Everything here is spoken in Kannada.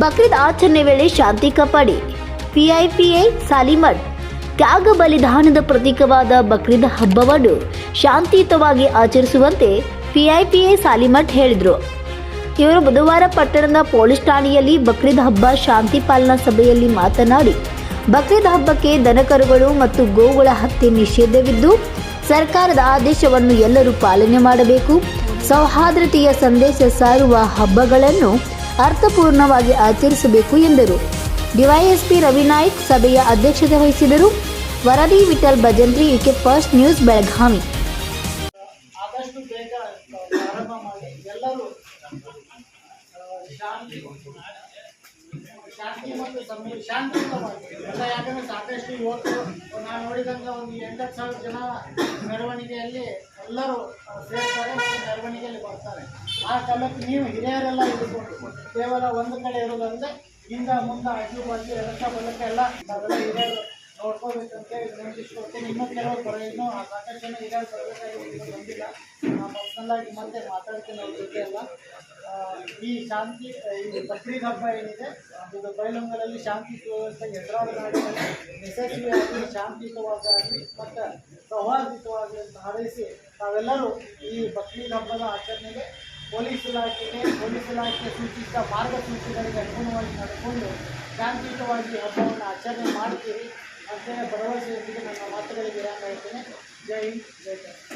ಬಕ್ರೀದ್ ಆಚರಣೆ ವೇಳೆ ಶಾಂತಿ ಕಾಪಾಡಿ. ಪಿಐಪಿಎ ಸಾಲಿಮಠ್ ತ್ಯಾಗ ಬಲಿದಾನದ ಪ್ರತೀಕವಾದ ಬಕ್ರೀದ್ ಹಬ್ಬವನ್ನು ಶಾಂತಿಯುತವಾಗಿ ಆಚರಿಸುವಂತೆ ಪಿಐಪಿಎ ಸಾಲಿಮಠ್ ಹೇಳಿದರು. ಇವರು ಬುಧವಾರ ಪಟ್ಟಣದ ಪೊಲೀಸ್ ಠಾಣೆಯಲ್ಲಿ ಬಕ್ರೀದ್ ಹಬ್ಬ ಶಾಂತಿ ಪಾಲನಾ ಸಭೆಯಲ್ಲಿ ಮಾತನಾಡಿ, ಬಕ್ರೀದ್ ಹಬ್ಬಕ್ಕೆ ದನಕರುಗಳು ಮತ್ತು ಗೋವುಗಳ ಹತ್ಯೆ ನಿಷೇಧವಿದ್ದು, ಸರ್ಕಾರದ ಆದೇಶವನ್ನು ಎಲ್ಲರೂ ಪಾಲನೆ ಮಾಡಬೇಕು. ಸೌಹಾರ್ದತೆಯ ಸಂದೇಶ ಸಾರುವ ಹಬ್ಬಗಳನ್ನು ಅರ್ಥಪೂರ್ಣವಾಗಿ ಆಚರಿಸಬೇಕು ಎಂದರು. ಡಿವೈಎಸ್ಪಿ ರವಿನಾಯ್ಕ್ ಸಭೆಯ ಅಧ್ಯಕ್ಷತೆ ವಹಿಸಿದರು. ವರದಿ Vithal Bhajantri UK first news Belagavi. ಎಲ್ಲರೂ ಶಾಂತಿ ಮತ್ತು ಸಮಯ ಶಾಂತಿ ಎಲ್ಲ ಯಾಕಂದ್ರೆ ಸಾಕಷ್ಟು ಯುವಕರು ನಾನು ನೋಡಿದಂಗೆ ಒಂದು ಎಂಟತ್ತು ಸಾವಿರ ಜನ ಮೆರವಣಿಗೆಯಲ್ಲಿ ಎಲ್ಲರೂ ಸೇರ್ತಾರೆ ಮತ್ತು ಮೆರವಣಿಗೆಯಲ್ಲಿ ಬರ್ತಾರೆ. ಆ ಕಾಲಕ್ಕೆ ನೀವು ಹಿರಿಯರೆಲ್ಲ ಇದ್ಕೊಂಡು ಕೇವಲ ಒಂದು ಕಡೆ ಇರೋದಂದ್ರೆ ಹಿಂದ ಮುಂದೆ ಆಜು ಬಾಜು ಎಡಕ ಬಲಕ ಎಲ್ಲ ಹಿರಿಯರು ನೋಡ್ಕೋಬೇಕಂತ ಇನ್ನೂ ಕೆಲವರು ಬರೋ ಇನ್ನೂ ಸಾಕಷ್ಟು ಜನ ಬಂದಿಲ್ಲ ನಾನು ಪರ್ಸ್ನಲ್ಲಾಗಿ ಮತ್ತೆ ಮಾತಾಡ್ತೀನಿ ಅವ್ರ ಈ ಶಾಂತಿ ಈ ಬಕ್ರೀದ್ ಹಬ್ಬ ಏನಿದೆ ಇದು ಬೈಲೊಂಗಲಲ್ಲಿ ಶಾಂತಿ ಸುವ್ಯವಸ್ಥೆಗೆ ಎದುರಾದ ಆಗಲಿ ಯಶಸ್ವಿಯಾಗಿ ಆಗಲಿ ಮತ್ತು ಸೌಹಾರ್ದಿತವಾಗಿ ಅಂತ ಹಾರೈಸಿ ತಾವೆಲ್ಲರೂ ಈ ಬಕ್ರೀದ್ ಹಬ್ಬದ ಆಚರಣೆಗೆ ಪೊಲೀಸ್ ಇಲಾಖೆಗೆ, ಪೊಲೀಸ್ ಇಲಾಖೆ ಸೂಚಿಸಿದ ಮಾರ್ಗಸೂಚಿಗಳಿಗೆ ಅನುಗುಣವಾಗಿ ನಡೆಕೊಂಡು ಶಾಂತಿಯುತವಾಗಿ ಹಬ್ಬವನ್ನು ಆಚರಣೆ ಮಾಡ್ತೀರಿ. ಭರವಸೆಯೊಂದಿಗೆ ನಮ್ಮ ಮಾತುಗಳಿಗೆ ವಿರಾಮ ಹೇಳ್ತೇನೆ. ಜೈ ಹಿಂದ್ ಜೈ ಕರ್ನಾಟಕ